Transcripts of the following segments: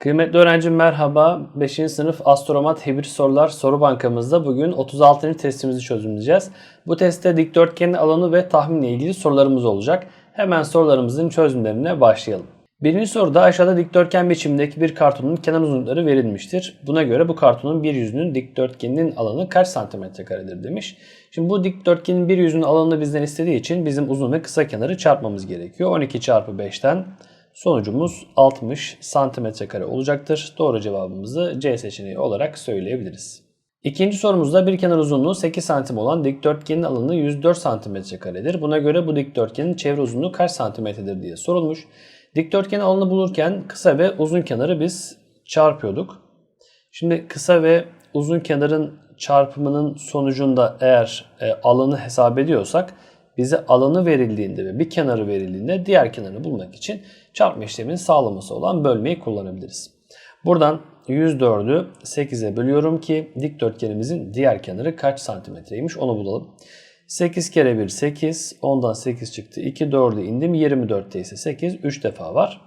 Kıymetli öğrencim merhaba. 5. sınıf Astromat Hibrit Sorular soru bankamızda bugün 36. testimizi çözümleyeceğiz. Bu testte dikdörtgenin alanı ve tahminle ilgili sorularımız olacak. Hemen sorularımızın çözümlerine başlayalım. Birinci soruda aşağıda dikdörtgen biçimindeki bir kartonun kenar uzunlukları verilmiştir. Buna göre bu kartonun bir yüzünün dikdörtgenin alanı kaç santimetre karedir demiş. Şimdi bu dikdörtgenin bir yüzünün alanını bizden istediği için bizim uzun ve kısa kenarı çarpmamız gerekiyor. 12 çarpı 5'ten Sonucumuz 60 santimetre kare olacaktır. Doğru cevabımızı C seçeneği olarak söyleyebiliriz. İkinci sorumuzda bir kenar uzunluğu 8 santim olan dikdörtgenin alanı 104 santimetre karedir. Buna göre bu dikdörtgenin çevre uzunluğu kaç santimetredir diye sorulmuş. Dikdörtgenin alanı bulurken kısa ve uzun kenarı biz çarpıyorduk. Şimdi kısa ve uzun kenarın çarpımının sonucunda eğer e, alanı hesap ediyorsak bize alanı verildiğinde ve bir kenarı verildiğinde diğer kenarını bulmak için çarpma işleminin sağlaması olan bölmeyi kullanabiliriz. Buradan 104'ü 8'e bölüyorum ki dikdörtgenimizin diğer kenarı kaç santimetreymiş onu bulalım. 8 kere 1 8, ondan 8 çıktı. 2 4'e indim 24'te ise 8 3 defa var.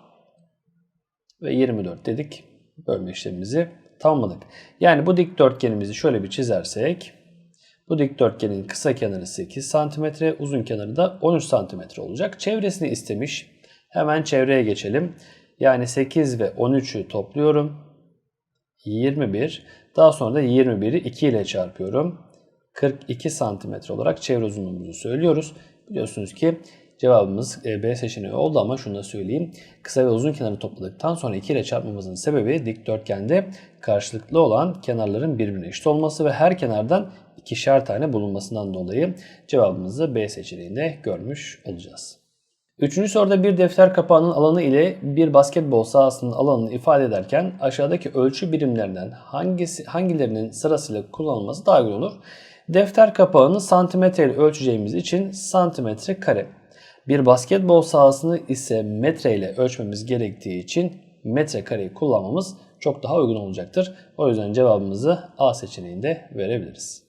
Ve 24 dedik bölme işlemimizi tamamladık. Yani bu dikdörtgenimizi şöyle bir çizersek bu dikdörtgenin kısa kenarı 8 cm, uzun kenarı da 13 cm olacak. Çevresini istemiş. Hemen çevreye geçelim. Yani 8 ve 13'ü topluyorum. 21. Daha sonra da 21'i 2 ile çarpıyorum. 42 cm olarak çevre uzunluğumuzu söylüyoruz. Biliyorsunuz ki cevabımız e, B seçeneği oldu ama şunu da söyleyeyim. Kısa ve uzun kenarı topladıktan sonra 2 ile çarpmamızın sebebi dikdörtgende karşılıklı olan kenarların birbirine eşit olması ve her kenardan ikişer tane bulunmasından dolayı cevabımızı B seçeneğinde görmüş olacağız. Üçüncü soruda bir defter kapağının alanı ile bir basketbol sahasının alanını ifade ederken aşağıdaki ölçü birimlerinden hangisi hangilerinin sırasıyla kullanılması daha uygun olur? Defter kapağını santimetre ile ölçeceğimiz için santimetre kare. Bir basketbol sahasını ise metre ile ölçmemiz gerektiği için metre kareyi kullanmamız çok daha uygun olacaktır. O yüzden cevabımızı A seçeneğinde verebiliriz.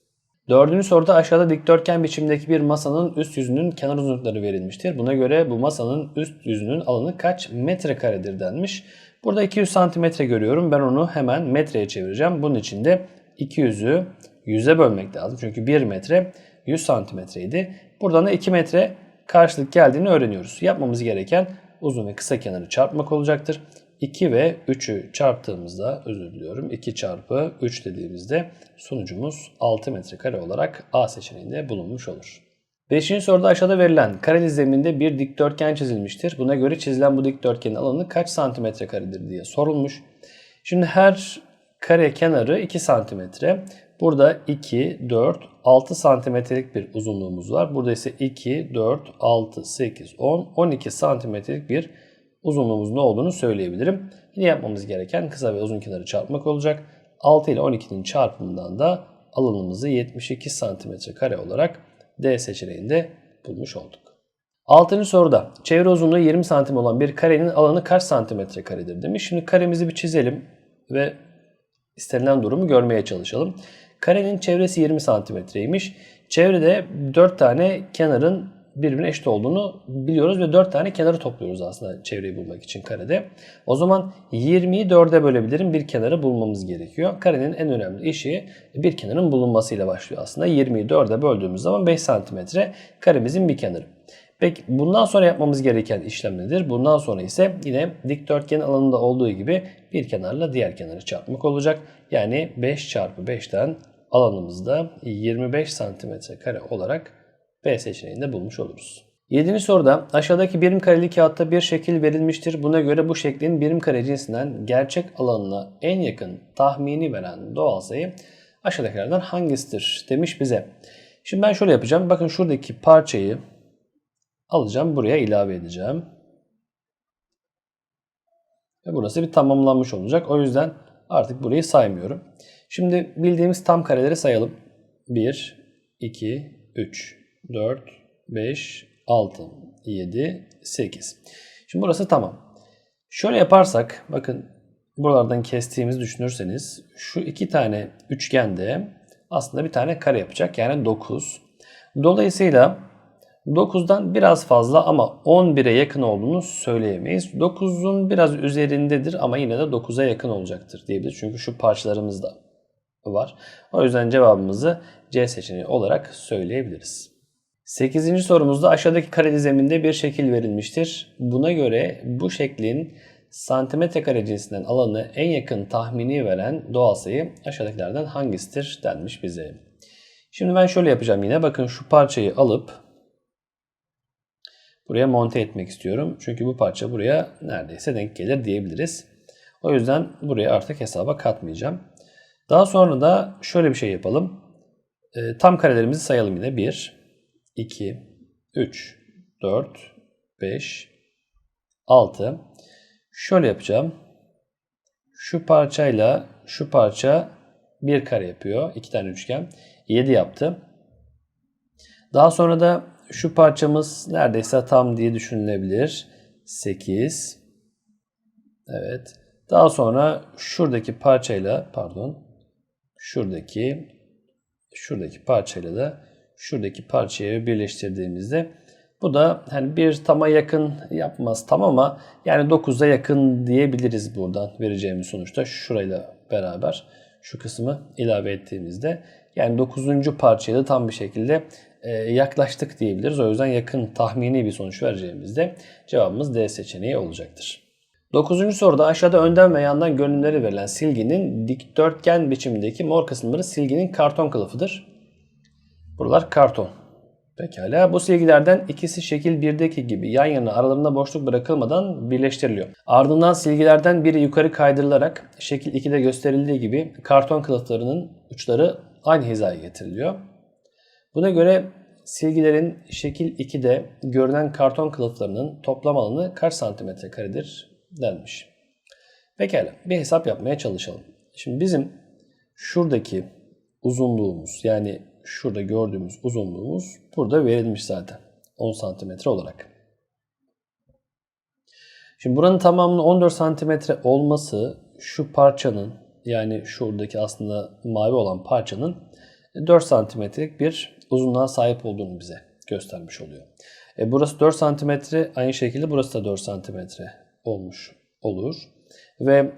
Dördüncü soruda aşağıda dikdörtgen biçimdeki bir masanın üst yüzünün kenar uzunlukları verilmiştir. Buna göre bu masanın üst yüzünün alanı kaç metrekaredir denmiş. Burada 200 santimetre görüyorum. Ben onu hemen metreye çevireceğim. Bunun için de 200'ü 100'e bölmek lazım. Çünkü 1 metre 100 santimetreydi. Buradan da 2 metre karşılık geldiğini öğreniyoruz. Yapmamız gereken uzun ve kısa kenarı çarpmak olacaktır. 2 ve 3'ü çarptığımızda özür diliyorum 2 çarpı 3 dediğimizde sonucumuz 6 metrekare olarak A seçeneğinde bulunmuş olur. Beşinci soruda aşağıda verilen kareli zeminde bir dikdörtgen çizilmiştir. Buna göre çizilen bu dikdörtgenin alanı kaç santimetre karedir diye sorulmuş. Şimdi her kare kenarı 2 santimetre. Burada 2, 4, 6 santimetrelik bir uzunluğumuz var. Burada ise 2, 4, 6, 8, 10, 12 santimetrelik bir uzunluğumuzun ne olduğunu söyleyebilirim. Yine yapmamız gereken kısa ve uzun kenarı çarpmak olacak. 6 ile 12'nin çarpımından da alanımızı 72 santimetre kare olarak D seçeneğinde bulmuş olduk. Altıncı soruda çevre uzunluğu 20 santim olan bir karenin alanı kaç santimetre karedir demiş. Şimdi karemizi bir çizelim ve istenilen durumu görmeye çalışalım. Karenin çevresi 20 santimetreymiş. Çevrede 4 tane kenarın birbirine eşit olduğunu biliyoruz ve 4 tane kenarı topluyoruz aslında çevreyi bulmak için karede. O zaman 20'yi 4'e bölebilirim. Bir kenarı bulmamız gerekiyor. Karenin en önemli işi bir kenarın bulunmasıyla başlıyor aslında. 20'yi 4'e böldüğümüz zaman 5 santimetre karemizin bir kenarı. Peki bundan sonra yapmamız gereken işlem nedir? Bundan sonra ise yine dikdörtgen alanında olduğu gibi bir kenarla diğer kenarı çarpmak olacak. Yani 5 çarpı 5'ten alanımızda 25 santimetre kare olarak B seçeneğinde bulmuş oluruz. 7. soruda aşağıdaki birim kareli kağıtta bir şekil verilmiştir. Buna göre bu şeklin birim kare cinsinden gerçek alanına en yakın tahmini veren doğal sayı aşağıdakilerden hangisidir demiş bize. Şimdi ben şöyle yapacağım. Bakın şuradaki parçayı alacağım. Buraya ilave edeceğim. Ve burası bir tamamlanmış olacak. O yüzden artık burayı saymıyorum. Şimdi bildiğimiz tam kareleri sayalım. 1, 2, 3, 4, 5, 6, 7, 8. Şimdi burası tamam. Şöyle yaparsak bakın buralardan kestiğimizi düşünürseniz şu iki tane üçgende aslında bir tane kare yapacak. Yani 9. Dolayısıyla 9'dan biraz fazla ama 11'e yakın olduğunu söyleyemeyiz. 9'un biraz üzerindedir ama yine de 9'a yakın olacaktır diyebiliriz. Çünkü şu parçalarımız da var. O yüzden cevabımızı C seçeneği olarak söyleyebiliriz. 8. sorumuzda aşağıdaki kareli zeminde bir şekil verilmiştir. Buna göre bu şeklin santimetre kare cinsinden alanı en yakın tahmini veren doğal sayı aşağıdakilerden hangisidir denmiş bize. Şimdi ben şöyle yapacağım yine. Bakın şu parçayı alıp buraya monte etmek istiyorum. Çünkü bu parça buraya neredeyse denk gelir diyebiliriz. O yüzden buraya artık hesaba katmayacağım. Daha sonra da şöyle bir şey yapalım. E, tam karelerimizi sayalım yine. 1, 2, 3, 4, 5, 6. Şöyle yapacağım. Şu parçayla şu parça bir kare yapıyor. iki tane üçgen. 7 yaptı. Daha sonra da şu parçamız neredeyse tam diye düşünülebilir. 8. Evet. Daha sonra şuradaki parçayla pardon şuradaki şuradaki parçayla da şuradaki parçayı birleştirdiğimizde bu da hani bir tama yakın yapmaz tam ama yani 9'a yakın diyebiliriz buradan vereceğimiz sonuçta şurayla beraber şu kısmı ilave ettiğimizde yani 9. parçaya da tam bir şekilde yaklaştık diyebiliriz. O yüzden yakın tahmini bir sonuç vereceğimizde cevabımız D seçeneği olacaktır. 9. soruda aşağıda önden ve yandan görünümleri verilen silginin dikdörtgen biçimindeki mor kısımları silginin karton kılıfıdır. Buralar karton. Pekala. Bu silgilerden ikisi şekil 1'deki gibi yan yana aralarında boşluk bırakılmadan birleştiriliyor. Ardından silgilerden biri yukarı kaydırılarak şekil 2'de gösterildiği gibi karton kılıflarının uçları aynı hizaya getiriliyor. Buna göre silgilerin şekil 2'de görünen karton kılıflarının toplam alanı kaç santimetre karedir denmiş. Pekala bir hesap yapmaya çalışalım. Şimdi bizim şuradaki uzunluğumuz yani şurada gördüğümüz uzunluğumuz burada verilmiş zaten. 10 santimetre olarak. Şimdi buranın tamamının 14 santimetre olması şu parçanın yani şuradaki aslında mavi olan parçanın 4 santimetrelik bir uzunluğa sahip olduğunu bize göstermiş oluyor. E burası 4 santimetre aynı şekilde burası da 4 santimetre olmuş olur. Ve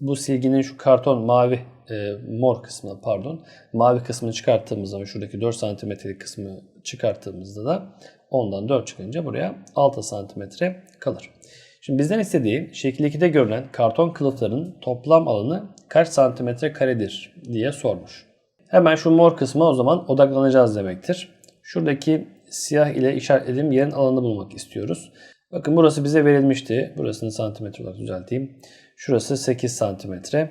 bu silginin şu karton mavi e, mor kısmı pardon mavi kısmını çıkarttığımız zaman şuradaki 4 santimetrelik kısmı çıkarttığımızda da ondan 4 çıkınca buraya 6 santimetre kalır. Şimdi bizden istediği şekil 2'de görülen karton kılıfların toplam alanı kaç santimetre karedir diye sormuş. Hemen şu mor kısma o zaman odaklanacağız demektir. Şuradaki siyah ile işaretlediğim yerin alanını bulmak istiyoruz. Bakın burası bize verilmişti. Burasını santimetre olarak düzelteyim. Şurası 8 santimetre.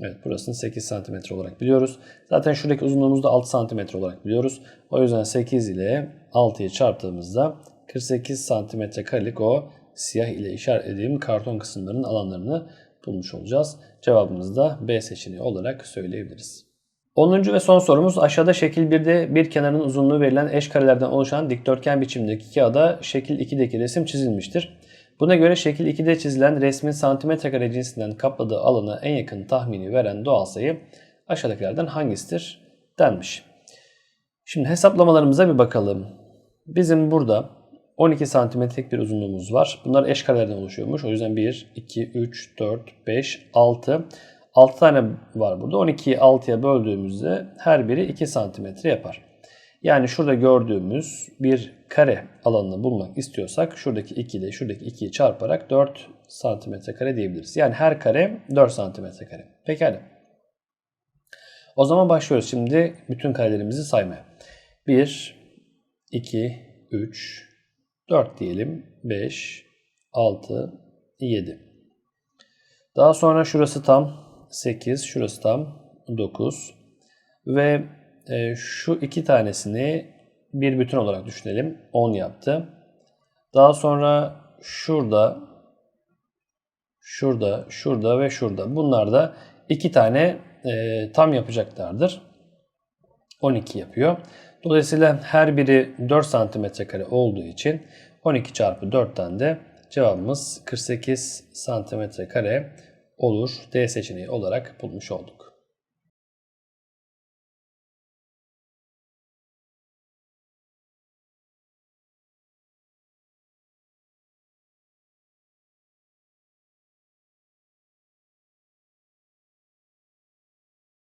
Evet burasını 8 santimetre olarak biliyoruz. Zaten şuradaki uzunluğumuzu da 6 santimetre olarak biliyoruz. O yüzden 8 ile 6'yı çarptığımızda 48 santimetre karelik o siyah ile işaretlediğim karton kısımlarının alanlarını bulmuş olacağız. Cevabımızı da B seçeneği olarak söyleyebiliriz. 10. ve son sorumuz aşağıda şekil 1'de bir kenarın uzunluğu verilen eş karelerden oluşan dikdörtgen biçimindeki kağıda şekil 2'deki resim çizilmiştir. Buna göre şekil 2'de çizilen resmin santimetre kare cinsinden kapladığı alana en yakın tahmini veren doğal sayı aşağıdakilerden hangisidir denmiş. Şimdi hesaplamalarımıza bir bakalım. Bizim burada 12 santimetrelik bir uzunluğumuz var. Bunlar eş karelerden oluşuyormuş. O yüzden 1, 2, 3, 4, 5, 6. 6 tane var burada. 12'yi 6'ya böldüğümüzde her biri 2 santimetre yapar. Yani şurada gördüğümüz bir kare alanını bulmak istiyorsak şuradaki 2 ile şuradaki 2'yi çarparak 4 santimetre kare diyebiliriz. Yani her kare 4 santimetre kare. Pekala. O zaman başlıyoruz şimdi bütün karelerimizi saymaya. 1, 2, 3, 4 diyelim. 5, 6, 7. Daha sonra şurası tam 8, şurası tam 9. Ve e, şu iki tanesini bir bütün olarak düşünelim. 10 yaptı. Daha sonra şurada, şurada, şurada ve şurada. Bunlar da iki tane e, tam yapacaklardır. 12 yapıyor. Dolayısıyla her biri 4 santimetre kare olduğu için 12 çarpı 4'ten de cevabımız 48 santimetre kare olur. D seçeneği olarak bulmuş olduk.